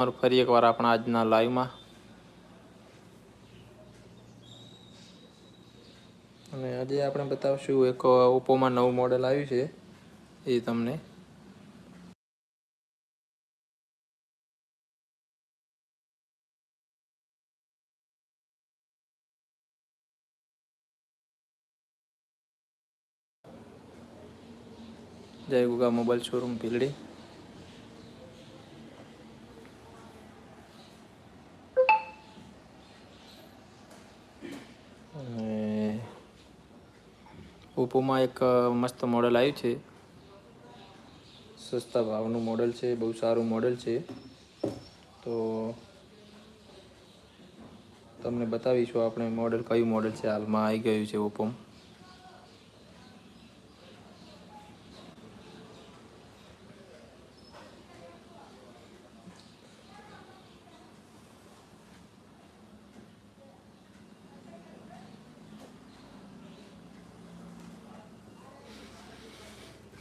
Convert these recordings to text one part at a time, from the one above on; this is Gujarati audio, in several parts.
તમારું ફરી એકવાર આપણા આજના લાઈવમાં. અને આજે આપણે બતાવશું એક ઓપ્પોમાં નવું મોડેલ આવ્યું છે, એ તમને. જય ગુગા મોબાઈલ શોરૂમ ભીલડી. ઓપ્પોમાં એક મસ્ત મોડલ આવ્યું છે. સસ્તા ભાવનું મોડલ છે, બહુ સારું મોડલ છે. તો તમને બતાવીશું આપણે મોડલ કયું મોડલ છે, હાલમાં આવી ગયું છે ઓપ્પોમાં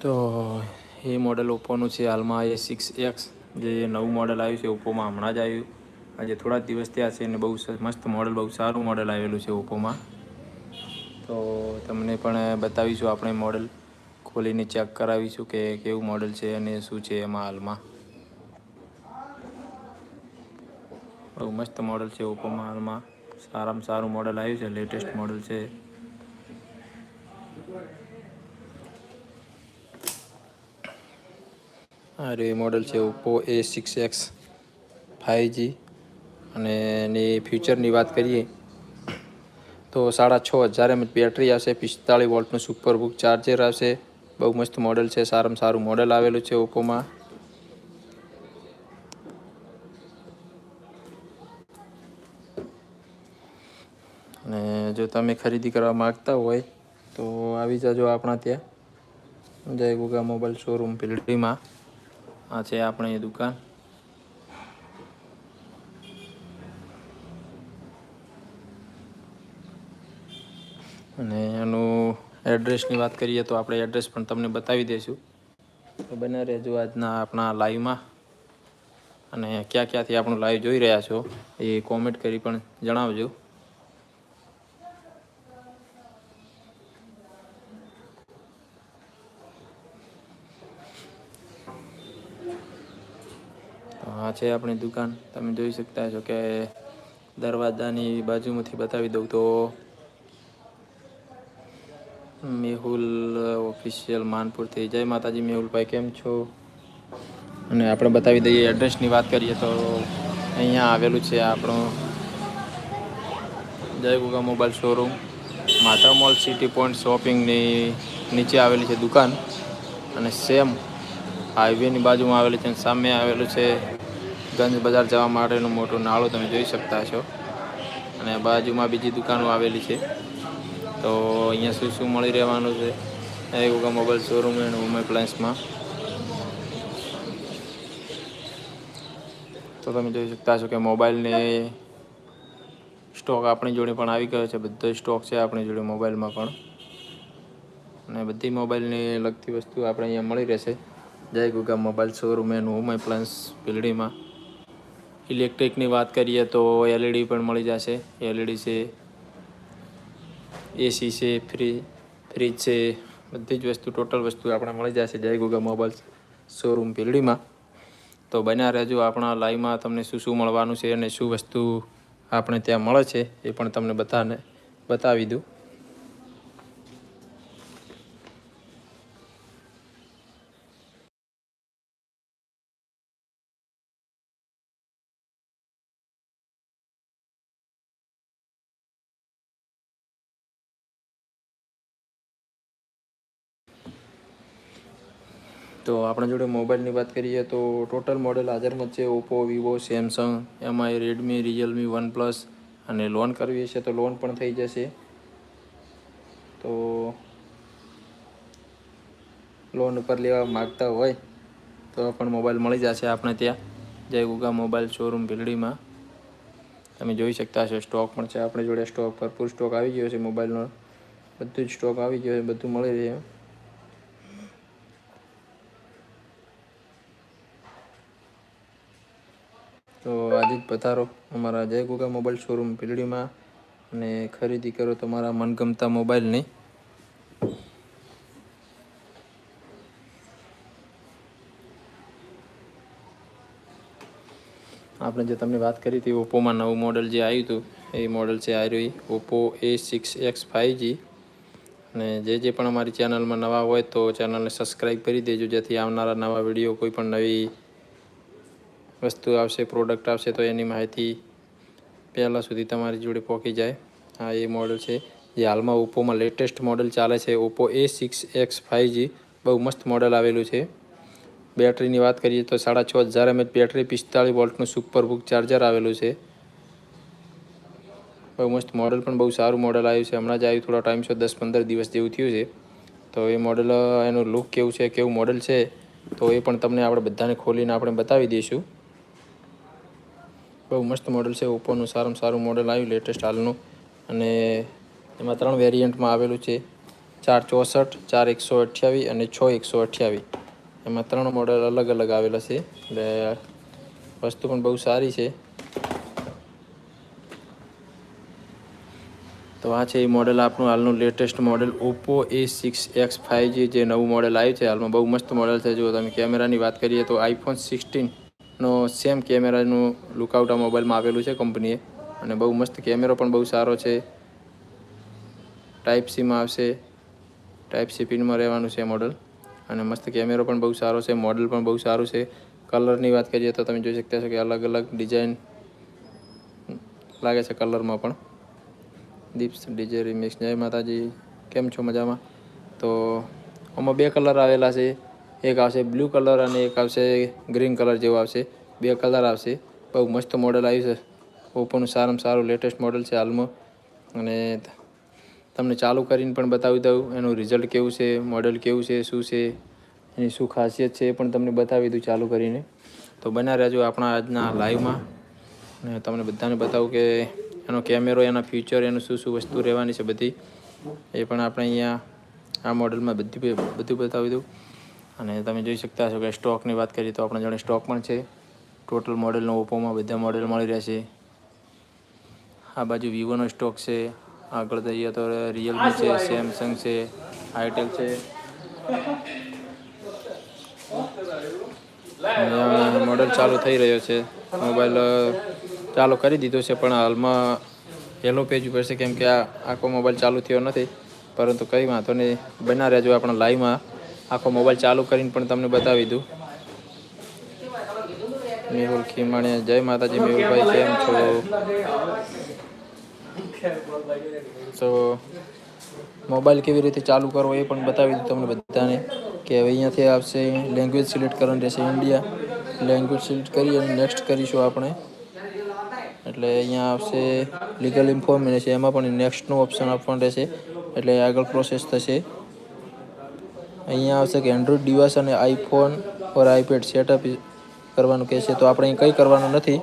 તો એ મોડલ ઓપ્પોનું છે હાલમાં એ સિક્સ એક્સ જે નવું મોડલ આવ્યું છે ઓપ્પોમાં હમણાં જ આવ્યું. આજે થોડા દિવસ થયા છે અને બહુ મસ્ત મોડલ બહુ સારું મોડલ આવેલું છે ઓપ્પોમાં તો તમને પણ બતાવીશું આપણે મોડલ ખોલીને ચેક કરાવીશું કે કેવું મોડલ છે અને શું છે એમાં હાલમાં. બહુ મસ્ત મોડલ છે ઓપ્પોમાં હાલમાં. સારામાં સારું મોડલ આવ્યું છે લેટેસ્ટ મોડલ છે. આ રહ્યું મોડલ છે Oppo A six X five G અને એની ફ્યુચરની વાત કરીએ, તો સાડા છ હજાર એમ બેટરી આવશે, પિસ્તાળીસ વોલ્ટનું સુપર બુક ચાર્જર આવશે. બહુ મસ્ત મોડલ છે, સારામાં સારું મોડલ આવેલું છે ઓપ્પોમાં અને જો તમે ખરીદી કરવા માગતા હોય, તો આવી જજો આપણા ત્યાં. જય ગુગા મોબાઈલ શોરૂમ ભીલડીમાં. આ છે આપણી દુકાન. અને એનું એડ્રેસની વાત કરીએ તો આપણે એડ્રેસ પણ તમને બતાવી દઈશું. તો બને રહેજો આજના આપણા લાઈવમાં અને ક્યાં ક્યાંથી આપણું લાઈવ જોઈ રહ્યા છો એ કોમેન્ટ કરી પણ જણાવજો. છે આપણી દુકાન. તમે જોઈ શકતા છો કે દરવાજાની બાજુમાંથી બતાવી દઉં તો મેહુલ ઓફિશિયલ માનપુરથી. જય માતાજી મેહુલભાઈ, કેમ છો? અને આપણે બતાવી દઈએ એડ્રેસની વાત કરીએ તો અહીંયા આવેલું છે આપણું Jay Guga mobile showroom Mata mall city point શોપિંગની નીચે આવેલી છે દુકાન. અને સેમ હાઈવેની બાજુમાં આવેલી છે અને સામે આવેલું છે ગંજ બજાર જવા માટેનું મોટું નાળું તમે જોઈ શકતા છો. અને બાજુમાં બીજી દુકાનો આવેલી છે. તો અહીંયા શું શું મળી રહેવાનું છે? એ Guga mobile showroom and home એપ્લાયન્સમાં તો તમે જોઈ શકતા છો કે મોબાઈલને સ્ટોક આપણી જોડે પણ આવી ગયો છે. બધો સ્ટોક છે આપણી જોડે મોબાઈલમાં પણ. અને બધી મોબાઈલની લગતી વસ્તુ આપણે અહીંયા મળી રહેશે. Jay Guga mobile showroom and home appliance બિલ્ડીમાં ઇલેક્ટ્રિકની વાત કરીએ તો એલઈડી પણ મળી જશે. એલઈડી છે, એસી છે, ફ્રી, ફ્રીજ છે, બધી જ વસ્તુ, ટોટલ વસ્તુ આપણે મળી જશે જય ગુગા મોબાઈલ શોરૂમ ભીલડીમાં તો બન્યા રહેજો આપણા લાઈવમાં, તમને શું શું મળવાનું છે અને શું વસ્તુ આપણે ત્યાં મળે છે એ પણ તમને બધાને બતાવી દઉં. તો આપણા જોડે મોબાઈલની વાત કરીએ તો ટોટલ મોડેલ હાજરમાં છે Oppo, Vivo, Samsung, MI, Redmi, Realme one plus અને લોન કરવી હશે તો લોન પણ થઈ જશે. તો લોન ઉપર લેવા માગતા હોય તો પણ મોબાઈલ મળી જશે આપણે ત્યાં. જય ગુગા મોબાઈલ શોરૂમ ભીલડીમાં. તમે જોઈ શકતા હશો, સ્ટોક પણ છે. આપણે જોડે સ્ટોક, ભરપૂર સ્ટોક આવી ગયો છે મોબાઈલનો. બધું જ સ્ટોક આવી ગયો છે, બધું મળી રહે તો જ પધારો, અમારા જય ગોગા મોબાઈલ શોરૂમ પીલડીમાં અને ખરીદી કરો તમારા મનગમતા મોબાઈલની. આપણે જે તમને વાત કરી હતી, ઓપ્પોમાં નવું મોડલ જે આવ્યું હતું, એ મોડલ છે આ Oppo A six X five G અને જે જે પણ અમારી ચેનલમાં નવા હોય તો ચેનલને સબસ્ક્રાઈબ કરી દેજો, જેથી આવનારા નવા વીડિયો કોઈ પણ નવી વસ્તુ આવશે પ્રોડક્ટ આવશે, તો એની માહિતી પહેલાં સુધી તમારી જોડે પહોંચી જાય. હા એ મોડલ છે. જે હાલમાં ઓપ્પોમાં લેટેસ્ટ મોડલ ચાલે છે, Oppo A six X five G બહુ મસ્ત મોડલ આવેલું છે. બેટરીની વાત કરીએ તો સાડા છ હજાર એમએચ બેટરી, પિસ્તાળીસ વોલ્ટનું સુપર બુક ચાર્જર આવેલું છે. બહુ મસ્ત મોડલ પણ બહુ સારું મોડલ આવ્યું છે. હમણાં જ આવ્યું થોડા ટાઈમ છે દસ પંદર દિવસ જેવું થયું છે. તો એ મોડલ એનું લુક કેવું છે, કેવું મોડલ છે, તો એ પણ તમને આપણે બધાને ખોલીને આપણે બતાવી દઈશું. બહુ મસ્ત મોડલ છે, ઓપ્પોનું સારામાં સારું મોડલ આવ્યું લેટેસ્ટ હાલનું. અને એમાં ત્રણ વેરિયન્ટમાં આવેલું છે. ચાર ચોસઠ, ચાર એકસો અઠ્યાવીસ અને છ એકસો અઠ્યાવીસ એમાં ત્રણ મોડલ અલગ અલગ આવેલા છે. એટલે વસ્તુ પણ બહુ સારી છે. તો આ છે એ મોડલ આપણું હાલનું latest model Oppo A six X five જે નવું મોડલ આવ્યું છે, હાલમાં બહુ મસ્ત મોડલ છે. જો તમે કેમેરાની વાત કરીએ તો આઈફોન સિક્સટીનનો સેમ કેમેરાનું લુકઆઉટ આ મોબાઈલમાં આવેલું છે કંપનીએ અને બહુ મસ્ત કેમેરો પણ બહુ સારો છે. ટાઈપ સીમાં આવશે. ટાઈપ સી પિનમાં રહેવાનું છે મોડલ અને મસ્ત કેમેરો પણ બહુ સારો છે. મોડલ પણ બહુ સારું છે. કલરની વાત કરીએ તો તમે જોઈ શકતા છો કે અલગ અલગ ડિઝાઇન લાગે છે કલરમાં પણ. દીપ્સ ડીજે રિમિક્સ જય માતાજી. કેમ છો મજામાં? તો આમાં બે કલર આવેલા છે. એક આવશે બ્લુ કલર અને એક આવશે ગ્રીન કલર જેવો આવશે. બે કલર આવશે. બહુ મસ્ત મોડલ આવ્યું છે. ઓપ્પોનું સારામાં સારું લેટેસ્ટ મોડલ છે હાલમાં. અને તમને ચાલુ કરીને પણ બતાવી દઉં એનું રિઝલ્ટ કેવું છે મોડલ કેવું છે, શું છે, એની શું ખાસિયત છે એ પણ તમને બતાવી દઉં ચાલુ કરીને. તો બના રહેજો આપણા આજના લાઈવમાં અને તમને બધાને બતાવું કે એનો કેમેરો એના ફ્યુચર એનું શું શું વસ્તુ રહેવાની છે બધી એ પણ આપણે અહીંયા આ મોડલમાં બધી બધું બતાવી દઉં. અને તમે જોઈ શકતા હશો કે સ્ટોકની વાત કરીએ તો આપણે જોડે સ્ટોક પણ છે. ટોટલ મોડેલનો ઓપ્પોમાં બધા મોડેલ મળી રહેશે આ બાજુ વિવોનો સ્ટોક છે. આગળ જઈએ તો રિયલમી છે, સેમસંગ છે, આઈટેલ છે. મોડલ ચાલુ થઈ રહ્યો છે. મોબાઈલ ચાલુ કરી દીધો છે, પણ હાલમાં યલો પેજ ઉપર છે, કેમ કે આ આખો મોબાઈલ ચાલુ થયો નથી. પરંતુ કંઈ વાંધો નહીં. બના રહેજો આપણા લાઈવમાં આખો મોબાઈલ ચાલુ કરીને પણ તમને બતાવી દઉં. મેહુલ ખીમાણીયા જય માતાજી મેહુલભાઈ, કેમ છો? તો મોબાઈલ કેવી રીતે ચાલુ કરવો એ પણ બતાવી દઉં તમને બધાને કે હવે અહીંયાથી આવશે લેંગ્વેજ સિલેક્ટ કરવાની રહેશે ઇન્ડિયા લેંગ્વેજ સિલેક્ટ કરી અને નેક્સ્ટ કરીશું આપણે. એટલે અહીંયા આવશે લીગલ ઇન્ફોર્મેશન એમાં પણ નેક્સ્ટનું ઓપ્શન આપવાનું રહેશે. એટલે આગળ પ્રોસેસ થશે. અહીંયા આવશે કે એન્ડ્રોઈડ ડિવાઇસ અને આઈફોન ઓર આઈપેડ સેટઅપ કરવાનું કહેશે તો આપણે અહીં કંઈ કરવાનું નથી.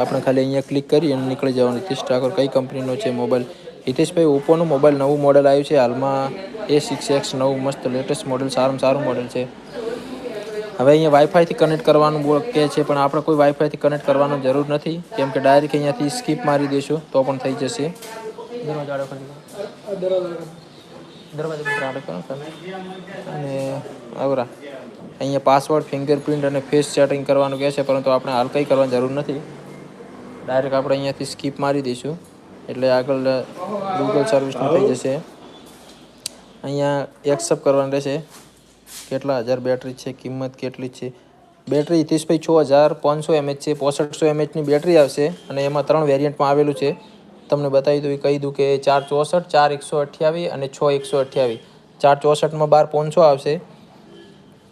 આપણે ખાલી અહીંયા ક્લિક કરી અને નીકળી જવાનું. હિતેશ ઠાકોર કઈ કંપનીનો છે મોબાઈલ હિતેશભાઈ, ઓપ્પોનું મોબાઈલ નવું મોડલ આવ્યું છે. હાલમાં એ સિક્સ એક્સ નવું મસ્ત લેટેસ્ટ મોડલ સારામાં સારું મોડલ છે. હવે અહીંયા વાઈફાઈથી કનેક્ટ કરવાનું કહે છે, પણ આપણે કોઈ વાઈફાઈથી કનેક્ટ કરવાનું જરૂર નથી. કેમ કે ડાયરેક્ટ અહીંયાથી સ્કીપ મારી દઈશું તો પણ થઈ જશે. દરવાજો ને. અને આવરા. અહીંયા પાસવર્ડ ફિંગરપ્રિન્ટ અને ફેસ સેટિંગ કરવાનું કહે છે, પરંતુ આપણે હાલ કંઈ કરવાની જરૂર નથી. ડાયરેક્ટ આપણે અહીંયાથી સ્કીપ મારી દઈશું. એટલે આગળ ગૂગલ સર્વિસનું થઈ જશે. અહીંયા એક્સેપ્ટ કરવાનું રહેશે. કેટલા હજાર બેટરી છે, કિંમત કેટલી છે? બેટરી ભાઈ છ હજાર પાંચસો એમએચ છે, પોસઠસો એમએચની બેટરી આવશે અને એમાં ત્રણ વેરિયન્ટમાં આવેલું છે. તમને બતાવી દઉં, એ કહી દઉં કે ચાર ચોસઠ, ચાર એકસો અઠ્યાવીસ અને છ એકસો અઠ્યાવીસ ચાર ચોસઠમાં બાર પાંચસો આવશે.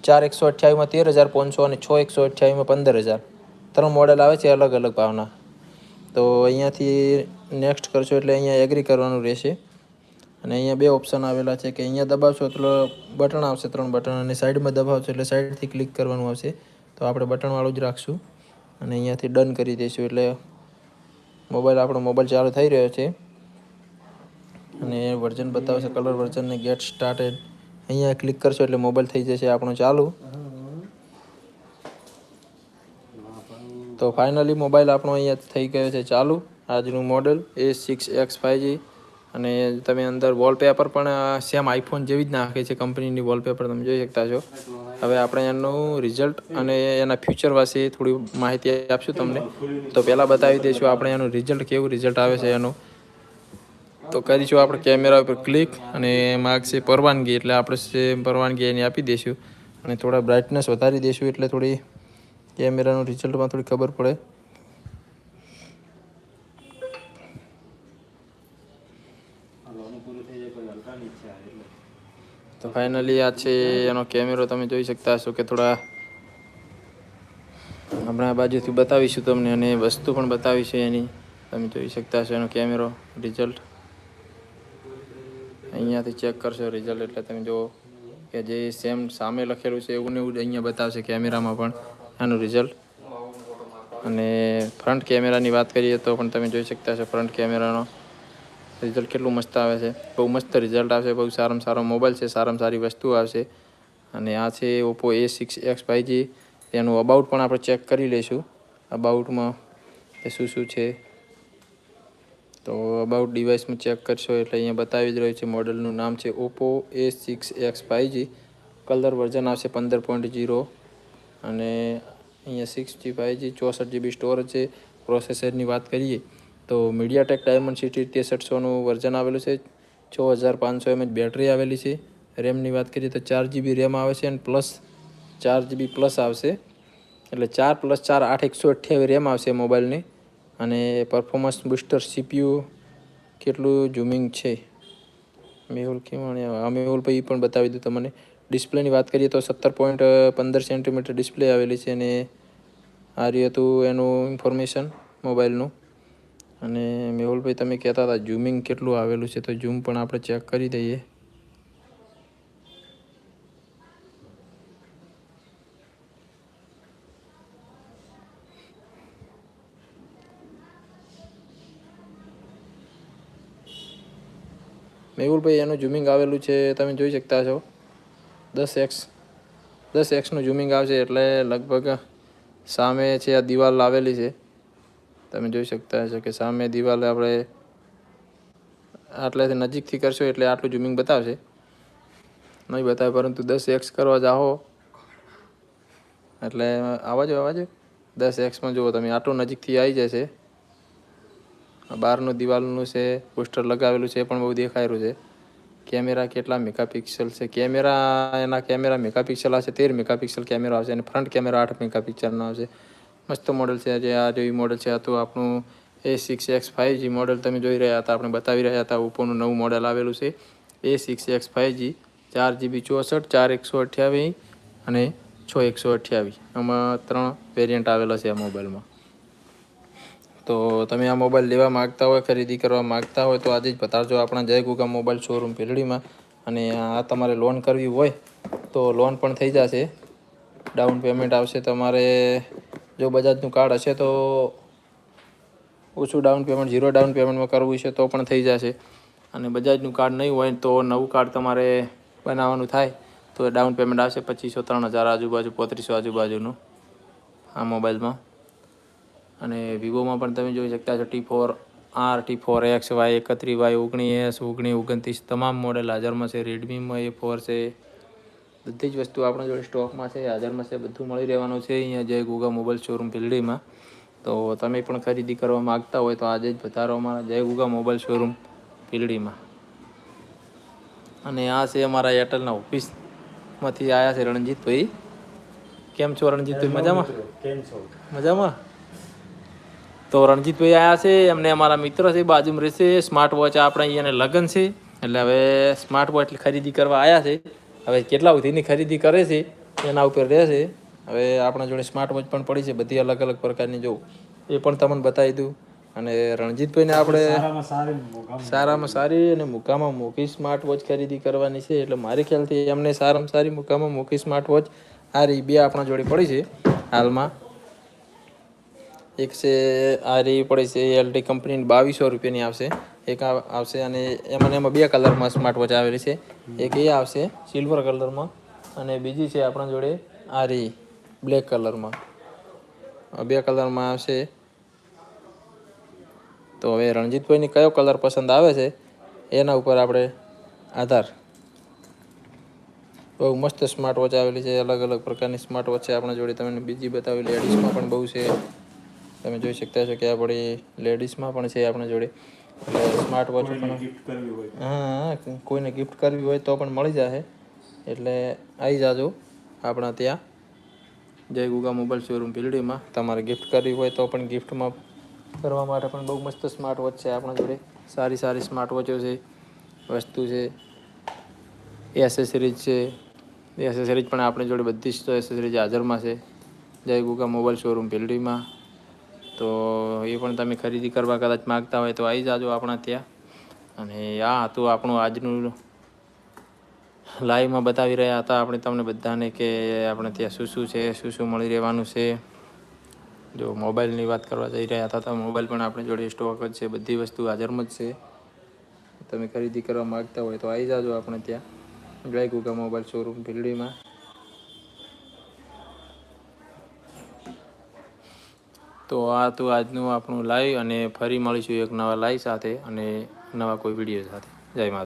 ચાર એકસો અઠ્યાવીસમાં તેર હજાર પાંચસો અને છ એકસો અઠ્યાવીસમાં પંદર હજાર. ત્રણ મોડલ આવે છે અલગ અલગ ભાવના. તો અહીંયાથી નેક્સ્ટ કરશો એટલે અહીંયા એગ્રી કરવાનું રહેશે. અને અહીંયા બે ઓપ્શન આવેલા છે કે અહીંયા દબાવશો એટલે બટન આવશે ત્રણ બટન અને સાઈડમાં દબાવશો એટલે સાઈડથી ક્લિક કરવાનું આવશે. તો આપણે બટનવાળું જ રાખશું. અને અહીંયાથી ડન કરી દઈશું એટલે મોબાઈલ આપણો મોબાઈલ ચાલુ થઈ રહ્યો છે. અને વર્ઝન બતાવશે કલર વર્જન ને ગેટ સ્ટાર્ટેડ અહીંયા ક્લિક કરશો એટલે મોબાઈલ થઈ જશે આપણો ચાલુ. તો ફાઇનલી મોબાઈલ આપણો અહીંયા થઈ ગયો છે ચાલુ. આજનું model A six X five G અને તમે અંદર વોલપેપર પણ સેમ આઈફોન જેવી જ નાખે છે કંપનીની વોલપેપર તમે જોઈ શકતા છો. હવે આપણે એનું રિઝલ્ટ અને એના ફ્યુચર વિશે થોડી માહિતી આપશું તમને. તો પહેલાં બતાવી દઈશું આપણે એનું રિઝલ્ટ કેવું રિઝલ્ટ આવે છે એનું. તો કરીશું આપણે કેમેરા ઉપર ક્લિક અને માગશે પરવાનગી, એટલે આપણે પરવાનગી એની આપી દઈશું. અને થોડા બ્રાઇટનેસ વધારી દઈશું એટલે થોડી કેમેરાનું રિઝલ્ટમાં થોડી ખબર પડે. તો ફાઇનલી આ છે એનો કેમેરો તમે જોઈ શકતા હશો કે થોડા હમણાં બાજુથી બતાવીશું તમને અને વસ્તુ પણ બતાવીશું એની. તમે જોઈ શકતા હશો એનો કેમેરો રિઝલ્ટ અહીંયાથી ચેક કરશો રિઝલ્ટ એટલે તમે જુઓ કે જે સેમ સામે લખેલું છે એવું ને એવું જ અહીંયા બતાવશે કેમેરામાં પણ આનું રિઝલ્ટ અને ફ્રન્ટ કેમેરાની વાત કરીએ તો પણ તમે જોઈ શકતા હશો ફ્રન્ટ કેમેરાનો રિઝલ્ટ કેટલું મસ્ત આવે છે. બહુ મસ્ત રિઝલ્ટ આવશે, બહુ સારામાં સારો મોબાઈલ છે, સારામાં સારી વસ્તુ આવશે. અને આ છે Oppo A six X five G તેનું અબાઉટ પણ આપણે ચેક કરી લઈશું. અબાઉટમાં શું શું છે. તો અબાઉટ ડિવાઇસમાં ચેક કરશો એટલે અહીંયા બતાવી જ રહ્યું છે મોડલનું નામ છે Oppo A six X five G colour version આવશે પંદર પોઈન્ટ જીરો અને અહીંયા સિક્સ જી ફાઈવજી ચોસઠ જીબી સ્ટોરેજ છે. પ્રોસેસરની વાત કરીએ. તો મીડિયાટેક ડાયમંડ સિટી તેસઠસોનું વર્ઝન આવેલું છે. છ હજાર પાંચસો એમએચ બેટરી આવેલી છે. રેમની વાત કરીએ તો ચાર જીબી રેમ આવે છે અને પ્લસ ચાર જીબી પ્લસ આવશે. એટલે ચાર પ્લસ ચાર આઠ એકસો અઠ્યાવીસ રેમ આવશે મોબાઈલની અને પરફોર્મન્સ બુસ્ટર સીપીયુ કેટલું ઝૂમિંગ છે? મેહુલ કેવાણીયા મેહુલ ભાઈ પણ બતાવી દઉં તમને. ડિસ્પ્લેની વાત કરીએ તો સત્તર પોઈન્ટ પંદર સેન્ટીમીટર ડિસ્પ્લે આવેલી છે અને આ રહ્યું હતું એનું ઇન્ફોર્મેશન મોબાઈલનું અને મેહુલભાઈ, તમે કહેતા હતા ઝૂમિંગ કેટલું આવેલું છે, તો ઝૂમ પણ આપણે ચેક કરી દઈએ. મેહુલભાઈ, એનું ઝૂમિંગ આવેલું છે, તમે જોઈ શકતા છો. દસ એક્સ દસ એક્સનું ઝૂમિંગ આવશે, એટલે લગભગ સામે છે આ દિવાલ આવેલી છે. તમે જોઈ શકતા હશો કે સામે દિવાલ આપણે આટલેથી નજીકથી કરશો એટલે આટલું ઝૂમિંગ બતાવશે. નહીં બતાવે, પરંતુ દસ એક્સ કરવા જાઓ. એટલે આવાજો આવાજો. દસ એક્સમાં જુઓ તમે, આટલું નજીકથી આવી જશે. બહારનું દિવાલનું છે, પોસ્ટર લગાવેલું છે, એ પણ બહુ દેખાયેલું છે. કેમેરા કેટલા મેગાપિક્સલ છે? કેમેરા, એના કેમેરા મેગાપિક્સલ આવશે, તેર મેગાપિક્સલ કેમેરા આવશે, અને ફ્રન્ટ કેમેરા આઠ મેગાપિક્સલનો આવશે. મસ્ત મોડલ છે, જે આ જેવી મોડલ છે, આ તો આપણું A six X five G model તમે જોઈ રહ્યા હતા, આપણે બતાવી રહ્યા હતા ઓપ્પોનું નવું મોડલ આવેલું છે A six X five G ચાર જીબી ચોસઠ, ચાર એકસો અઠ્યાવીસ અને છ એકસો અઠ્યાવીસ આમાં ત્રણ વેરિયન્ટ આવેલા છે આ મોબાઈલમાં. તો તમે આ મોબાઈલ લેવા માગતા હોય, ખરીદી કરવા માગતા હોય, તો આજે જ બતાવજો. આપણા જય ગુગા મોબાઈલ શોરૂમ પેલડીમાં. અને આ તમારે લોન કરવી હોય, તો લોન પણ થઈ જશે. ડાઉન પેમેન્ટ આવશે તમારે જો બજાજનું કાર્ડ હશે તો ઓછું ડાઉન પેમેન્ટ ઝીરો ડાઉન પેમેન્ટમાં કરવું છે તો પણ થઈ જશે. અને બજાજનું કાર્ડ નહીં હોય તો નવું કાર્ડ તમારે બનાવવાનું થાય તો ડાઉન પેમેન્ટ આવશે પચીસો ત્રણ હજાર આજુબાજુ, પોત્રીસો આજુબાજુનું આ મોબાઈલમાં. અને વિવોમાં પણ તમે જોઈ શકતા છો T four, R, T four, X Y, એકત્રીસ વાય ઓગણી એસ, ઓગણીસ, ઓગણત્રીસ તમામ મોડેલ હાજરમાં છે. રેડમીમાં એ ફોર છે. બધી જ વસ્તુ આપણા જોડે સ્ટોકમાં છે હાજરમાં છે બધું મળી રહેવાનું છે અહીંયા જય ગુગા મોબાઈલ શોરૂમ ભીલડીમાં તો તમે પણ ખરીદી કરવા માગતા હોય તો આજે જ પધારો અમારા જય ગુગા મોબાઈલ શોરૂમ ભીલડીમાં અને આ છે અમારા એરટેલના ઓફિસમાંથી આવ્યા છે રણજીતભાઈ. કેમ છો રણજીતભાઈ? મજામાં? કેમ છો? મજામાં? તો રણજીતભાઈ આવ્યા છે એમને અમારા મિત્ર છે બાજુમાં રહેશે સ્માર્ટ વોચ આપણે અહીંયાને લગ્ન છે. એટલે હવે સ્માર્ટ વોચ ખરીદી કરવા આવ્યા છે. હવે કેટલા સુધીની ખરીદી કરે છે એના ઉપર રહેશે. હવે આપણા જોડે સ્માર્ટ વોચ પણ પડી છે બધી અલગ અલગ પ્રકારની જો એ પણ તમને બતાવી દઉં. અને રણજીતભાઈને આપણે સારામાં સારી મોંઘામાં સારામાં સારી અને મુકામાં મૂકી સ્માર્ટ વોચ ખરીદી કરવાની છે એટલે મારી ખ્યાલથી એમને સારામાં સારી મુકામાં મોકી સ્માર્ટ વોચ આ રહી બે આપણા જોડે પડી છે હાલમાં. એક છે આ રહી પડી છે એલટી કંપનીની બાવીસો રૂપિયાની આવશે. એક આવશે અને એમાં એમાં બે કલરમાં સ્માર્ટ વોચ આવેલી છે. એક એ આવશે સિલ્વર કલરમાં અને બીજી છે આપણા જોડે આ રહી બ્લેક કલરમાં. બે કલરમાં આવશે. તો હવે રણજીતભાઈને કયો કલર પસંદ આવે છે એના ઉપર આપણે આધાર. બહુ મસ્ત સ્માર્ટ વોચ આવેલી છે. અલગ અલગ પ્રકારની સ્માર્ટ વોચ છે આપણા જોડે. તમને બીજી બતાવી લેડીઝમાં પણ બહુ છે. તમે જોઈ શકતા છો કે આપણી લેડીઝમાં પણ છે આપણા જોડે. સ્માર્ટ વોચ પણ ગિફ્ટ કરવી હોય હા હા, કોઈને ગિફ્ટ કરવી હોય તો પણ મળી જશે એટલે આવી જાજો આપણા ત્યાં. જય ગુગા મોબાઈલ શોરૂમ ભીલડીમાં તમારે ગિફ્ટ કરવી હોય તો પણ ગિફ્ટમાં કરવા માટે પણ બહુ મસ્ત સ્માર્ટ વોચ છે આપણા જોડે. સારી સારી સ્માર્ટ વોચો છે વસ્તુ છે એસેસરીઝ છે. એસેસરીઝ પણ આપણી જોડે બધી જ એસેસરીઝ હાજરમાં છે. જય ગુગા મોબાઈલ શોરૂમ ભીલડીમાં તો એ પણ તમે ખરીદી કરવા કદાચ માગતા હોય તો આવી જાજો આપણા ત્યાં. અને આ હતું આપણું આજનું લાઈવમાં બતાવી રહ્યા હતા આપણે તમને બધાને કે આપણે ત્યાં શું શું છે, શું શું મળી રહેવાનું છે. જો મોબાઈલની વાત કરવા જઈ રહ્યા હતા તો મોબાઈલ પણ આપણી જોડે સ્ટોક જ છે, બધી વસ્તુ હાજરમાં જ છે. તમે ખરીદી કરવા માગતા હોય તો આવી જાજો આપણે ત્યાં. ગાય ગુગા મોબાઈલ શોરૂમ, ભીલડીમાં. તો આ તો આજનું આપણું લાઈવ અને ફરી મળીશું એક નવા લાઈવ સાથે અને નવા કોઈ વીડિયો સાથે. જય માતા